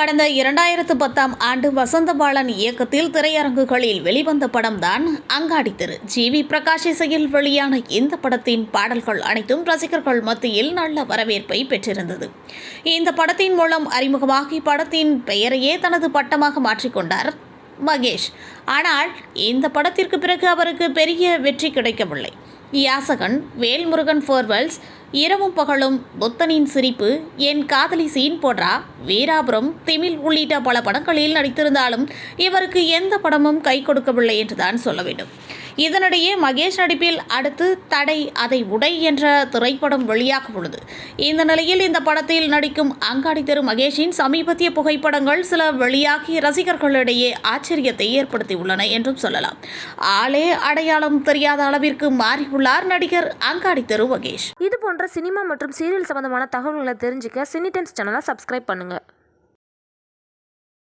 கடந்த இரண்டாயிரத்து பத்தாம் ஆண்டு வசந்தபாலன் இயக்கத்தில் திரையரங்குகளில் வெளிவந்த படம்தான் அங்காடி தெரு. ஜி. வி. பிரகாஷ் இசையில் வெளியான இந்த படத்தின் பாடல்கள் அனைத்தும் ரசிகர்கள் மத்தியில் நல்ல வரவேற்பை பெற்றிருந்தது. இந்த படத்தின் மூலம் அறிமுகமாகி படத்தின் பெயரையே தனது பட்டமாக மாற்றிக்கொண்டார் மகேஷ். ஆனால் இந்த படத்திற்கு பிறகு அவருக்கு பெரிய வெற்றி கிடைக்கவில்லை. யாசகன் வேல்முருகன் ஃபோர்வெல்ஸ் இரவும் பகலும் புத்தனின் சிரிப்பு என் காதலி சீன் போன்றா வீராபுரம் திமில் உள்ளிட்ட பல படங்களில் நடித்திருந்தாலும் இவருக்கு எந்த படமும் கை கொடுக்கவில்லை என்றுதான் சொல்ல வேண்டும். இதனிடையே மகேஷ் நடிப்பில் அடுத்து தடை அதை உடை என்ற திரைப்படம் வெளியாக உள்ளது இந்த நிலையில் இந்த படத்தில் நடிக்கும் அங்காடி தெரு மகேஷின் சமீபத்திய புகைப்படங்கள் சில வெளியாகி ரசிகர்களிடையே ஆச்சரியத்தை ஏற்படுத்தியுள்ளன என்றும் சொல்லலாம். ஆளே அடையாளம் தெரியாத அளவிற்கு மாறியுள்ளார் நடிகர் அங்காடி தெரு மகேஷ். இது போன்ற சினிமா மற்றும் சீரியல் சம்பந்தமான தகவல்களை தெரிஞ்சுக்க சினிடென்ஸ் சேனலை சப்ஸ்கிரைப் பண்ணுங்கள்